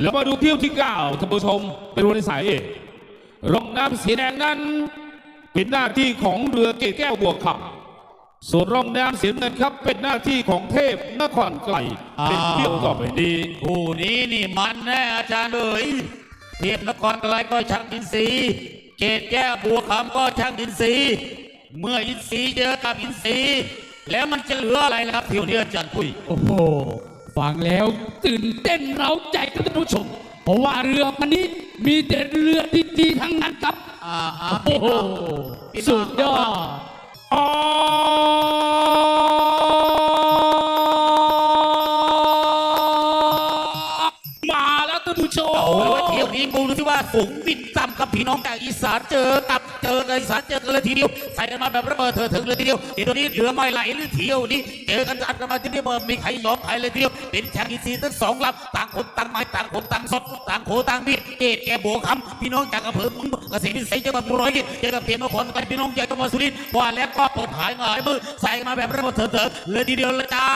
แล้วมาดูเที่ยวที่เก้าท่านผู้ชมเป็นวันที่สายเอกร่องน้ำสีแดงนั้น เป็นหน้าที่ของเรือเกตแก้วบวกขับ ส่วนร่องน้ำสีน้ำเงินครับ เป็นหน้าที่ของเทพนครไกลเป็นเที่ยวต่อไปนี้คู่นี้นี่มันแน่อาจารย์เลยเทียบนครไกลก็ช่างอินทรีย์เกตแก้วบัวคำก็ช่างอินทรีย์เมื่ออินทรีย์เจอกับอินทรีย์แล้วมันจะเหลืออะไรล่ะครับเที่ยวนี้อาจารย์ปุ้ยโอ้โห ฟังแล้วตื่นเต้นเราใจครับท่านผู้ชม เพราะว่าเรือมันนี้มีแต่เรือดีๆทั้งนั้นครับอ่าอ่าโอ้โหสุดยอดมาแล้วท่านผู้ชมโอ้ยเที่ยวนี้กูรู้ที่ว่าฝูงบินต่ำกับพี่น้องจากอีสานเจอ กับเจอกับอีสานเจอกันเลยทีเดียวใส่กันมาแบบระเบิดเถิดถึงเลยทีเดียวเดี๋ยวนี้เหลือไม่ไหลหรือเที่ยวนี้เจอกันอัดกันมาทีเดียวไม่มีใครยอมใครเลยทีเดียวเป็นแชมป์อีซีทั้งสองลำต่างคนต่างไม้ต่างคนต่างสดต่างโคต่างมีดเกตแกโบวคำพี่น้องจากอำเภอมึงเกษตรวิสัยจังหวัดบุรีรัมย์เจอกับเพียงนครกันพี่น้องจากจังหวัดสุรินทร์ว่าแล้วก็เปิดหายหงายมือใส่มาแบบระเบิดเถิดเถิดเลยทีเดียวเลยจ้า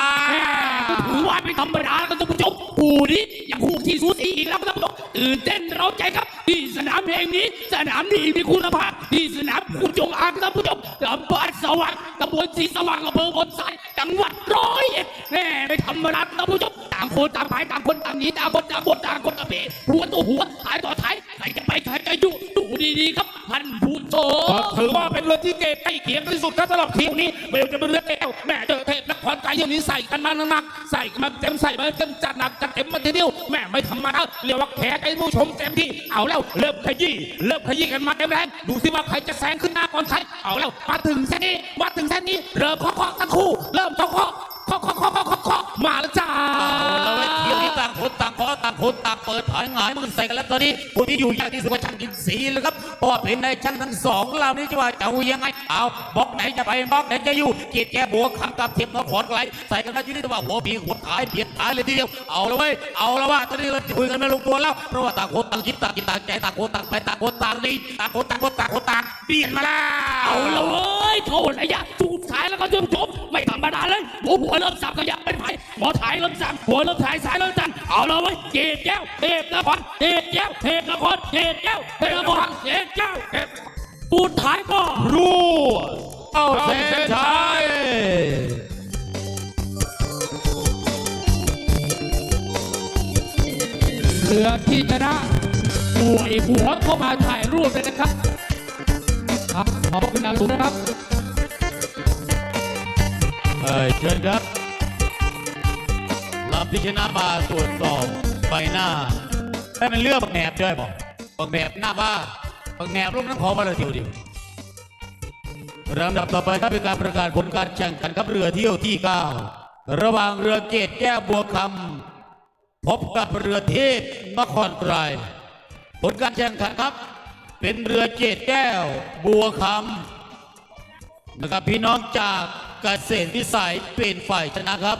ถือว่าไม่ธรรมดาครับท่านผู้ชมคู่นี้ยังคู่ที่สูสีอีกแล้วครับท่านผู้ชมตื่นเต้นเราใจครับามแห่งนี้ สนามนี้มีคุณภาพที่สนามคุณจงอางครับท่านผู้ชมอำเภอสว่างตำบลศรีสว่างอำเภอพนทรายจังหวัดร้อยเอ็ดแม่ไม่ธรรมดาท่านผู้ชมต่างคนต่างหายต่างคนต่างหนีต่างคนต่างบทต่างคนต่างเบหัวตัวหัวท้ายต่อท้ายใครจะไปใครจะอยู่ดูดีๆครับท่านผู้ชมถือว่าเป็นเรือที่เกตใกล้เคียงที่สุดครับสำหรับทีมนี้ไม่ว่าจะเป็นเรือแก้วแม่เจอ ไกลอย่างนี้ใส่กันมาหนักๆใส่กันมาเต็มใส่มาเต็มจัดหนักจัดเต็มมาทีเดียวแม่ไม่ธรรมดาเรียกว่าแขกไอ้ผู้ชมเต็มที่เอาแล้วเริ่มขยี้เริ่มขยี้กันมาเต็มแรงดูสิว่าใครจะแซงขึ้นหน้าก่อนใครเอาแล้วมาถึงเส้นนี้มาถึงเส้นนี้เริ่มเคาะๆทั้งคู่ เริ่มเคาะๆเคาะเคาะเคาะเคาะเคาะมาแล้วจ้า คนต่างขอต่างคนต่างเปิดผายหงายมือใส่กันแล้วตอนนี้คนที่อยู่ยากที่สุดก็ช่างกินสีเลยครับเพราะว่าเป็นในช่างทั้งสองเหล่านี้จะว่าจะยังไงเอาบล็อกไหนจะไปบล็อกไหนจะอยู่กีดแก่บวกคำกับเทียมนครไกลใส่กันแล้วที่นี่จะว่าหัวปีหัวท้ายเบียดท้ายเลยทีเดียวเอาละเว้ยเอาละว่าตอนนี้เราคุยกันไม่ลงตัวแล้วเพราะว่าต่างคนต่างคิดต่างกินต่างใจต่างคนต่างไปต่างคนต่างดีต่างคนต่างคนต่างคนต่างเบียดมาแล้วเอาละเว้ยโทษระยะสุดท้ายแล้วก็จนจบ ไม่ธรรมดาเลยหัวหัวเริ่มสับขยับเป็นไผ่หมอถ่ายเริ่มสั่งหัวเริ่มถ่ายสายเริ่มสั่งเอาเละเว้ยเกตแก้วเทพนครเทพแก้วเทพนครเทพแก้วเทพนครเทพแก้วเทพสุดท้ายก็รู้เอาเส้นชัยเรือที่ชนะหัวอีกหัวเข้ามาถ่ายรูปเลยนะครับ ครับ ขอบคุณอย่างสูงนะครับ เอ้ยเชิญครับลำที่ชนะมาตรวจสอบใบหน้าให้มันเลือกบักแหนบช่วยบอกบักแหนบหน้าบ้าบักแหนบรูปน้ำขอมาเลยเดียวเดียวลำดับต่อไปครับเป็นการประกาศผลการแข่งขันครับเรือเที่ยวที่ 9 ระหว่างเรือเกตแก้วบัวคำพบกับเรือเทพนครไกรผลการแข่งขันครับ เป็นเรือเกตแก้วบัวคำนะครับพี่น้องจาก เกษตรวิสัยเป็นฝ่ายชนะครับ